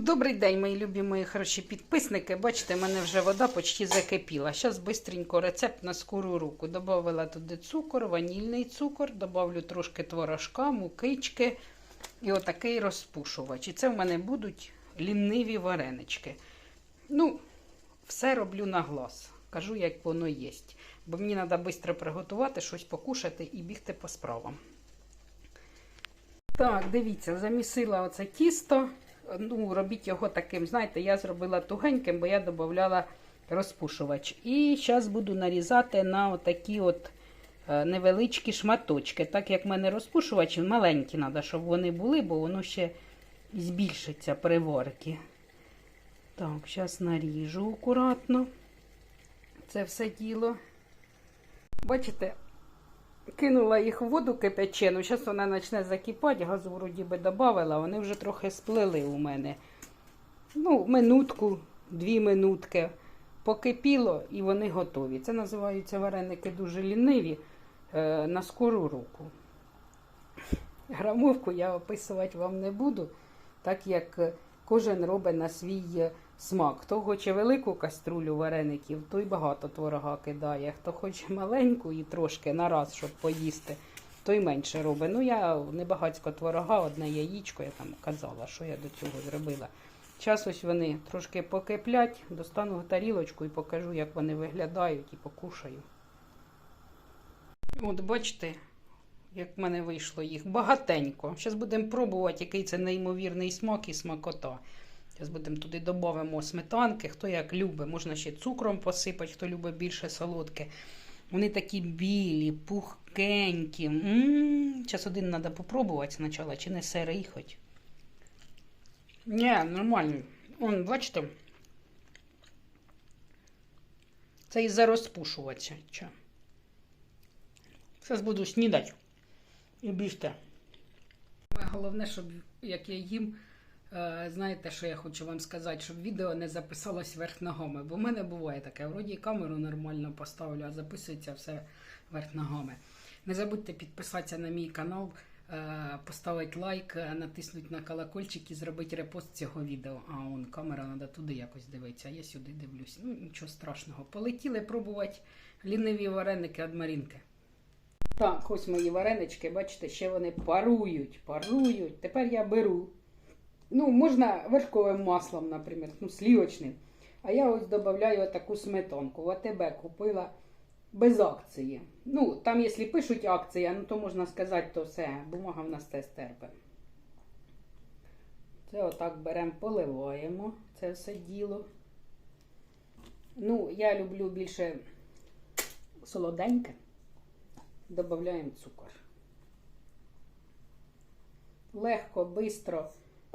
Добрий день, мої любі мої хороші підписники. Бачите, в мене вже вода почти закипіла. Зараз швидко рецепт на скору руку. Добавила туди цукор, ванільний цукор, добавлю трошки творожка, мукички і отакий розпушувач. І це в мене будуть ліниві варенички. Ну, все роблю на глаз. Кажу, як воно є. Бо мені треба швидко приготувати, щось покушати і бігти по справам. Так, дивіться, замісила оце тісто. Ну, робіть його таким, знаєте, я зробила тугеньким, бо я додавала розпушувач. І зараз буду нарізати на отакі от е, невеличкі шматочки. Так як в мене розпушувач, маленькі треба, щоб вони були, бо воно ще збільшиться при варці. Так, зараз наріжу акуратно. Це все діло. Бачите, кинула їх в воду кипячену. Зараз вона почне закипати, газу вроді би додавала, вони вже трохи сплили у мене. Ну, минутку, дві минутки. Покипіло і вони готові. Це називаються вареники дуже ліниві е, на скору руку. Грамовку я описувати вам не буду, так як кожен робить на свій е, смак. Хто хоче велику каструлю вареників, той багато творога кидає. Хто хоче маленьку і трошки на раз, щоб поїсти, той менше робить. Ну, я не багатько творога, одне яєчко, я там казала, що я до цього зробила. Час ось вони трошки покиплять, достану тарілочку і покажу, як вони виглядають, і покушаю. От бачите, як в мене вийшло їх багатенько. Зараз будемо пробувати, який це неймовірний смак і смакота. Зараз будемо туди додамо сметанки, хто як любить, можна ще цукром посипати, хто любить більше солодке. Вони такі білі, пухкенькі. Зараз один треба попробувати спочатку, чи не сирий хоч. Ні, нормальний. Он, бачите? Це із-за розпушувача. Зараз буду снідати і бігти. Головне, щоб як я їм, знаєте, що я хочу вам сказати, щоб відео не записалось верх ногами. Бо в мене буває таке, вроді камеру нормально поставлю, а записується все верх ногами. Не забудьте підписатися на мій канал, е, поставити лайк, е, натиснути на колокольчик і зробити репост цього відео. А он камера треба туди якось дивитися, а я сюди дивлюсь. Ну, нічого страшного. Полетіли пробувати ліниві вареники від Марінки. Так, ось мої варенички, бачите, ще вони парують, парують. Тепер я беру. Ну, можна вершковим маслом, наприклад, ну, слівочним. А я ось додаю таку сметанку. В АТБ купила без акції. Ну, там, якщо пишуть акція, ну то можна сказати, то все, бумага в нас те стерпе. Це отак беремо, поливаємо це все діло. Ну, я люблю більше солоденьке. Додаємо цукор. Легко, бистро.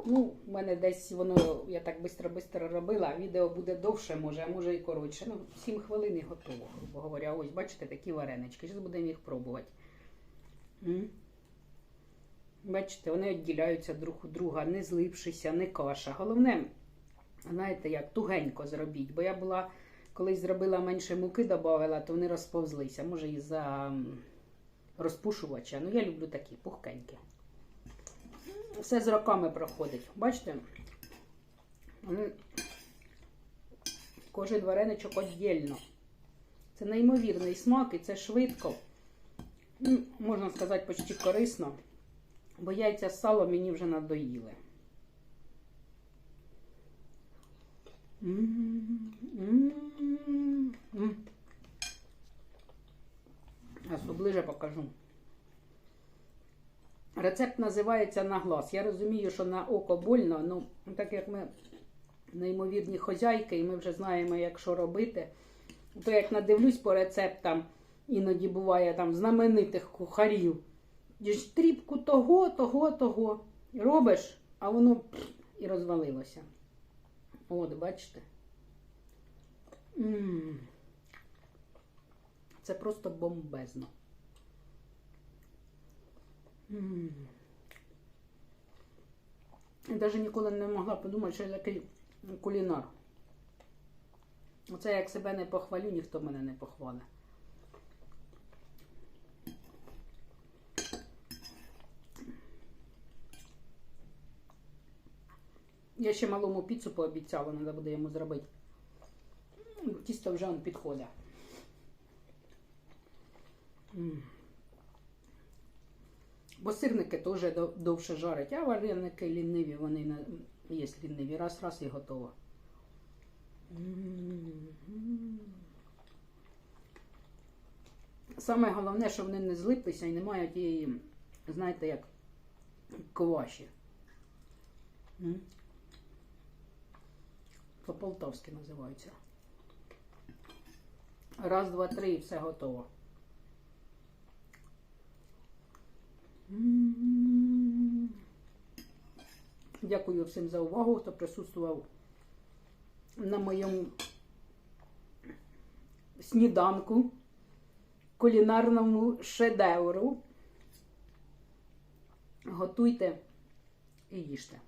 Ну, в мене десь воно, я так бистро-бистро робила, відео буде довше, може, а може і коротше. Ну, 7 хвилин і готово, грубо говоря. Ось, бачите, такі варенички. Зараз будемо їх пробувати. Бачите, вони відділяються друг у друга, не злипшися, не каша. Головне, знаєте, як тугенько зробіть. Бо я була, колись зробила менше муки, додавала, то вони розповзлися. Може, із-за розпушувача. Ну, я люблю такі пухкенькі. Все з роками проходить. Бачите? Кожен вареничок віддільно. Це неймовірний смак і це швидко. Ну, Можна сказати, почти корисно. Бо яйця з салом мені вже надоїли. Зараз поближе покажу. Рецепт називається на глаз. Я розумію, що на око больно, ну так як ми неймовірні хозяйки, і ми вже знаємо, як що робити, то як надивлюсь по рецептам, іноді буває там знаменитих кухарів, тріпку того, того, того. Робиш, а воно і розвалилося. От, бачите? М-м. Це просто бомбезно. Я навіть ніколи не могла подумати, що я такий кулінар. Оце як себе не похвалю, ніхто мене не похвалить. Я ще малому піцу пообіцяла, треба буде йому зробити. Тісто вже підходить. Бо сирники теж довше жарять, а вареники ліниві, вони на... є ліниві. Раз, раз і готово. Саме головне, що вони не злиплися і не мають тієї, знаєте, як кваші. По-полтавськи називаються. Раз, два, три і все готово. Дякую всім за увагу, хто присутствував на моєму сніданку, кулінарному шедевру. Готуйте і їжте.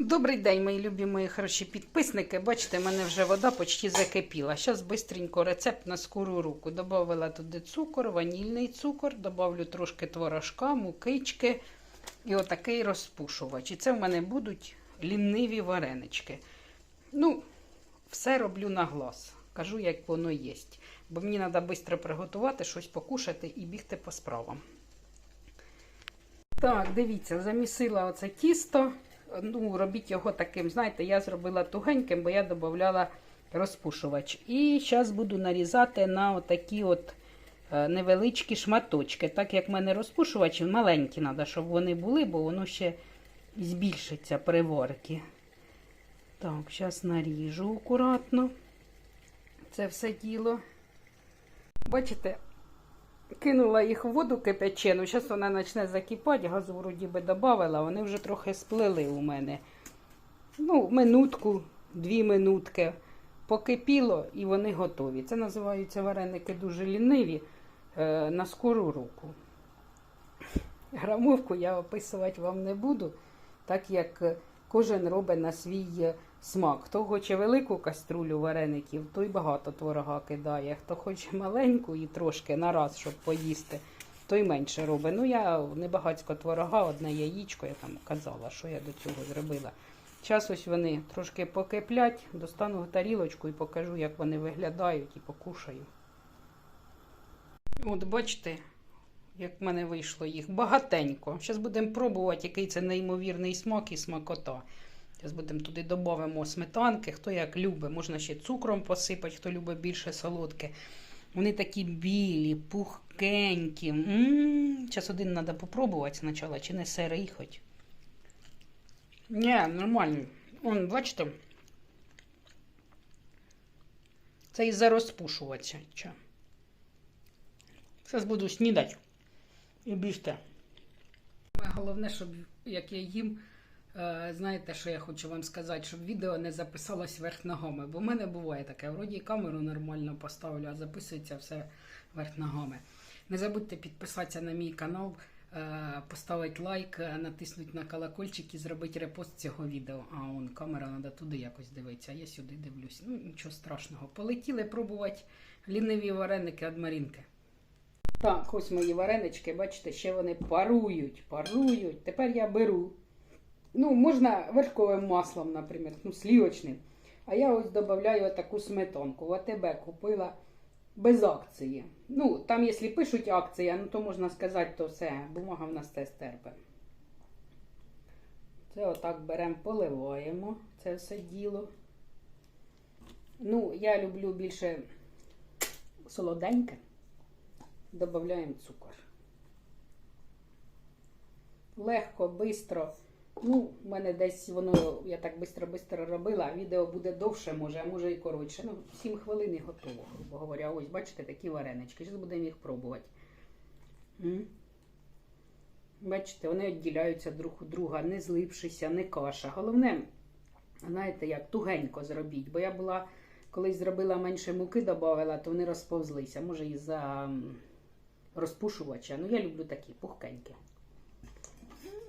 Добрий день, мої любі мої хороші підписники. Бачите, в мене вже вода почти закипіла. Зараз швидко рецепт на скору руку. Добавила туди цукор, ванільний цукор, добавлю трошки творожка, мукички і отакий розпушувач. І це в мене будуть ліниві варенички. Ну, все роблю на глаз. Кажу, як воно є. Бо мені треба швидко приготувати, щось покушати і бігти по справам. Так, дивіться, замісила оце тісто. Ну, робіть його таким, знаєте, я зробила тугеньким, бо я додавала розпушувач. І зараз буду нарізати на отакі от е, невеличкі шматочки. Так як в мене розпушувач, маленькі треба, щоб вони були, бо воно ще збільшиться при варці. Так, зараз наріжу акуратно. Це все діло. Бачите, кинула їх в воду кипячену. Зараз вона почне закипати, газу вроді би додавала, вони вже трохи сплили у мене. Ну, минутку, дві минутки. Покипіло і вони готові. Це називаються вареники дуже ліниві е, на скору руку. Грамовку я описувати вам не буду, так як кожен робить на свій е, смак. Хто хоче велику каструлю вареників, той багато творога кидає. Хто хоче маленьку і трошки на раз, щоб поїсти, той менше робить. Ну, я небагацько творога, одне яєчко, я там казала, що я до цього зробила. Час ось вони трошки покиплять, достану тарілочку і покажу, як вони виглядають, і покушаю. От бачите, як в мене вийшло їх багатенько. Зараз будемо пробувати, який це неймовірний смак і смакота. Зараз будемо туди додамо сметанки, хто як любить, можна ще цукром посипати, хто любить більше солодке. Вони такі білі, пухкенькі. Зараз один треба попробувати спочатку, чи не сирий хоч. Ні, нормальний. Он, бачите? Це із-за розпушувача. Зараз буду снідати і бігти. Головне, щоб як я їм, знаєте, що я хочу вам сказати, щоб відео не записалось верх ногами. Бо в мене буває таке. Вроді камеру нормально поставлю, а записується все верх ногами. Не забудьте підписатися на мій канал, е, поставити лайк, е, натиснути на колокольчик і зробити репост цього відео. А он камера треба туди якось дивитися, а я сюди дивлюсь. Ну, нічого страшного. Полетіли пробувати ліниві вареники від Марінки. Так, ось мої варенички, бачите, ще вони парують, парують. Тепер я беру. Ну, можна вершковим маслом, наприклад, ну, слівочним. А я ось додаю таку сметанку. В АТБ купила без акції. Ну, там, якщо пишуть акція, ну то можна сказати, то все, бумага в нас те стерпе. Це отак беремо, поливаємо це все діло. Ну, я люблю більше солоденьке. Додаємо цукор. Легко, бистро. Ну, в мене десь воно, я так бистро-бистро робила, відео буде довше, може, а може і коротше. Ну, 7 хвилин і готово, грубо говоря. Ось, бачите, такі варенички. Зараз будемо їх пробувати. Бачите, вони відділяються друг у друга, не злипшися, не каша. Головне, знаєте, як тугенько зробіть. Бо я була, колись зробила менше муки, додавала, то вони розповзлися. Може, із-за розпушувача. Ну, я люблю такі пухкенькі.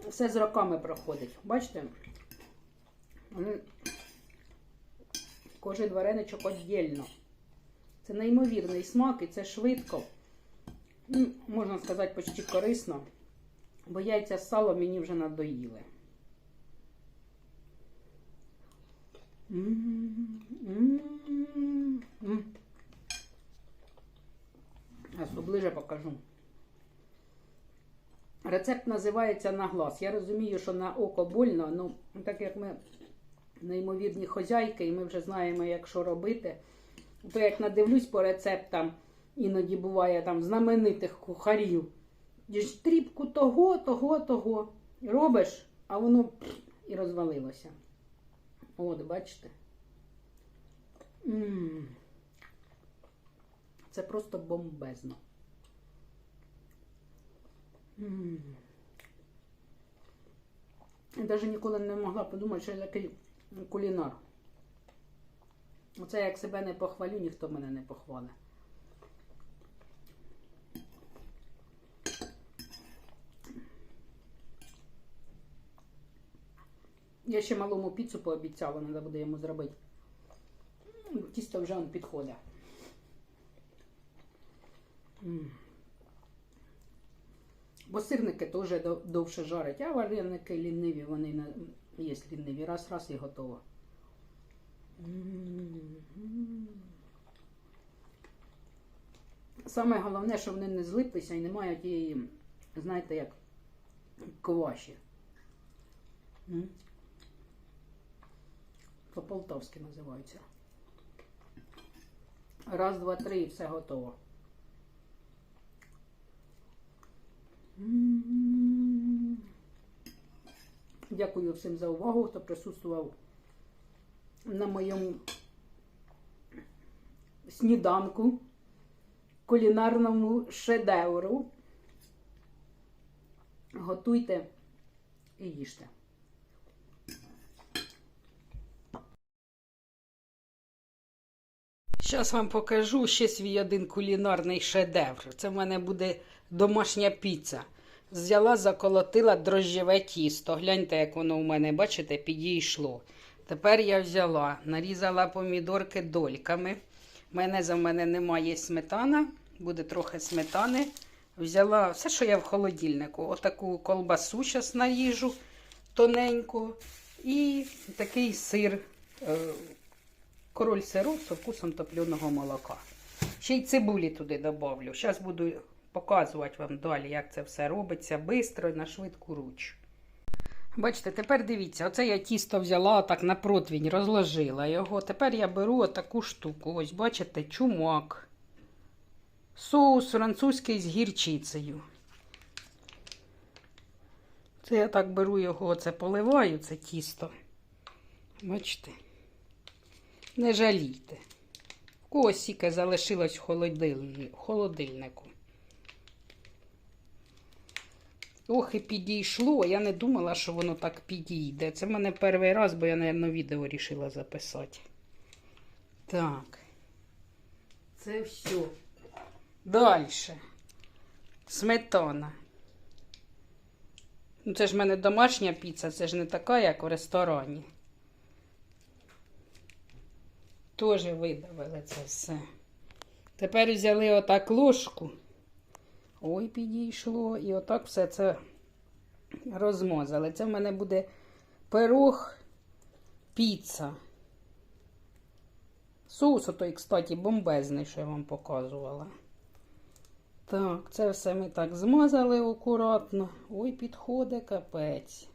Все з роками проходить. Бачите? Кожен вареничок віддільно. Це неймовірний смак і це швидко. Ну, можна сказати, почти корисно. Бо яйця з салом мені вже надоїли. Я ближе покажу. Рецепт називається на глаз. Я розумію, що на око больно, ну так як ми неймовірні хозяйки, і ми вже знаємо, як що робити. То як надивлюсь по рецептам, іноді буває там знаменитих кухарів. Тріпку того, того, того. Робиш, а воно і розвалилося. От, бачите? М. Це просто бомбезно. Я навіть ніколи не могла подумати, що я такий кулінар. Оце як себе не похвалю, ніхто мене не похвалить. Я ще малому піцу пообіцяла, треба буде йому зробити. Тісто вже он підходить. Бо сирники теж дов- довше жарять, а вареники ліниві, вони є ліниві. Раз, раз і готово. Саме головне, що вони не злиплися і немає тієї, знаєте, як кваші. По-полтавськи називаються. Раз, два, три і все готово. М. Дякую всім за увагу, хто присутствував на моєму сніданку, кулінарному шедевру. Готуйте і їжте. Зараз вам покажу ще свій один кулінарний шедевр. Це в мене буде домашня піца. Взяла, заколотила дрожжеве тісто. Гляньте, як воно у мене, бачите, підійшло. Тепер я взяла, нарізала помідорки дольками. Мене в мене немає сметана, буде трохи сметани. Взяла все, що я в холодильнику. Отаку колбасу зараз наріжу тоненько. І такий сир, е, король сиру з вкусом топленого молока. Ще й цибулі туди добавлю. Зараз буду показувати вам далі, як це все робиться швидко і на швидку руч. Бачите, тепер дивіться, оце я тісто взяла так на противень, розложила його. Тепер я беру отаку штуку. Ось, бачите, чумак. Соус французький з гірчицею. Це я так беру його, оце поливаю, це тісто. Бачите? Не жалійте. Когось сіке залишилось в холодильнику. Ох, і підійшло. Я не думала, що воно так підійде. Це в мене перший раз, бо я, мабуть, відео вирішила записати. Так. Це все. Далі. Сметана. Ну, це ж в мене домашня піца, це ж не така, як в ресторані. Теж видавили це все. Тепер взяли отак ложку. Ой, підійшло. І отак все це розмазали. Це в мене буде пирог, піца. Соус отой, кстати, бомбезний, що я вам показувала. Так, це все ми так змазали акуратно. Ой, підходить капець.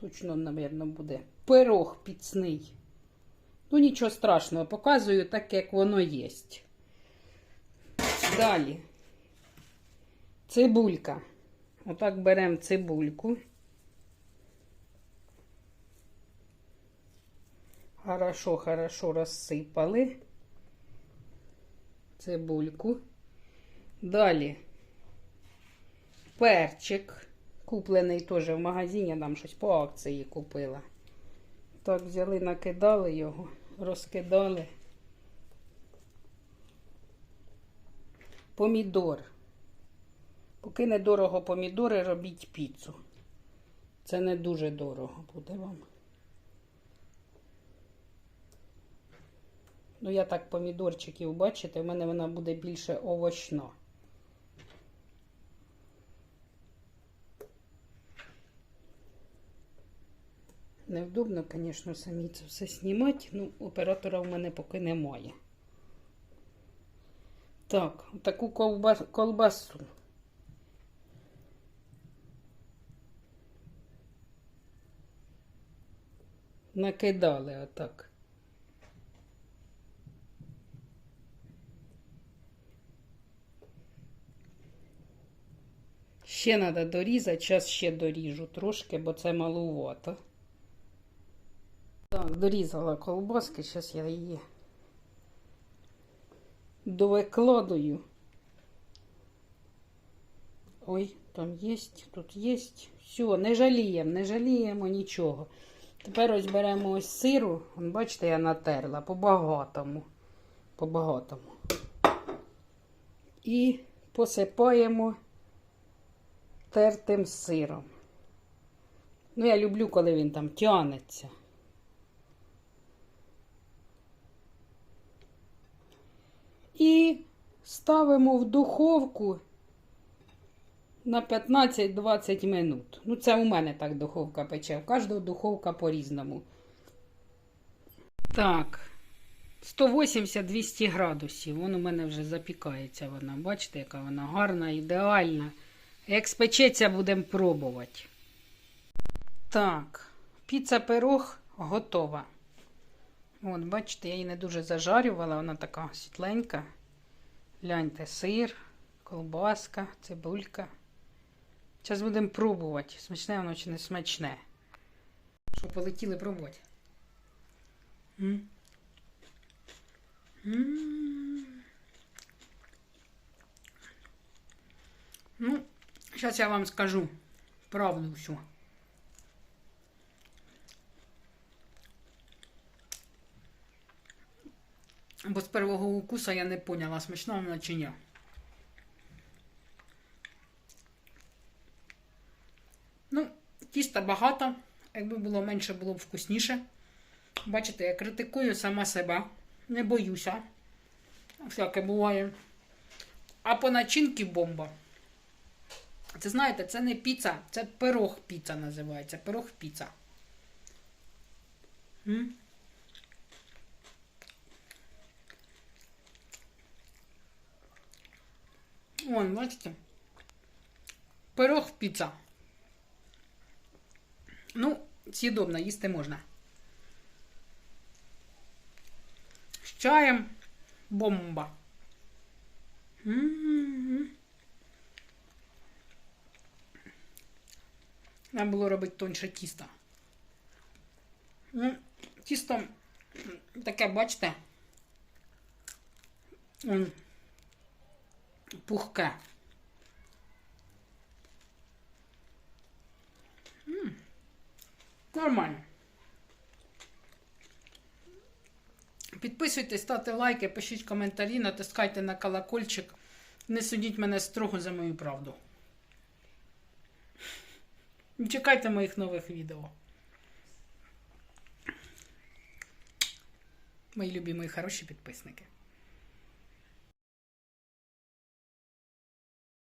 Точно, мабуть, буде пирог піцний. Ну, нічого страшного, показую так, як воно є. Далі. Цибулька. Отак беремо цибульку. Хорошо, хорошо розсипали. Цибульку. Далі. Перчик. Куплений теж в магазині, там щось по акції купила. Так, взяли, накидали його, розкидали. Помідор. Поки недорого помідори, робіть піцу. Це не дуже дорого буде вам. Ну, я так помідорчиків, бачите, в мене вона буде більше овочна. Невдобно, звісно, самі це все знімати, ну, оператора в мене поки немає. Так, таку колбасу. Накидали отак. Ще треба дорізати, зараз ще доріжу трошки, бо це малувато. Так, дорізала колбаски, зараз я її довикладую. Ой, там є, тут є. Все, не жаліємо, не жаліємо нічого. Тепер ось беремо ось сиру. Бачите, я натерла по-багатому. По-багатому. І посипаємо тертим сиром. Ну, я люблю, коли він там тянеться. І ставимо в духовку на 15-20 минут. Ну, це у мене так духовка пече. У кожного духовка по-різному. Так, 180-200 градусів. Вон у мене вже запікається вона. Бачите, яка вона гарна, ідеальна. Як спечеться, будемо пробувати. Так, піца пирог готова. От, бачите, я її не дуже зажарювала, вона така світленька. Гляньте, сир, колбаска, цибулька. Зараз будемо пробувати, смачне воно чи не смачне. Що, полетіли пробувати? Ну, зараз я вам скажу правду всю. Бо з первого укуса я не поняла, смачна вона чи ні. Ну, тіста багато. Якби було менше, було б вкусніше. Бачите, я критикую сама себе. Не боюся. Всяке буває. А по начинки бомба. Це знаєте, це не піца, це пирог піца називається. Пирог піца. М? Вон, бачите? Пирог піца. Ну, з'їдобно, їсти можна. З чаєм бомба. М-м-м. Треба було робити тоньше тісто. Ну, тісто таке, бачите? Пухке. М, Нормально. Підписуйтесь, ставте лайки, пишіть коментарі, натискайте на колокольчик. Не судіть мене строго за мою правду. Чекайте моїх нових відео. Мої любі, мої хороші підписники.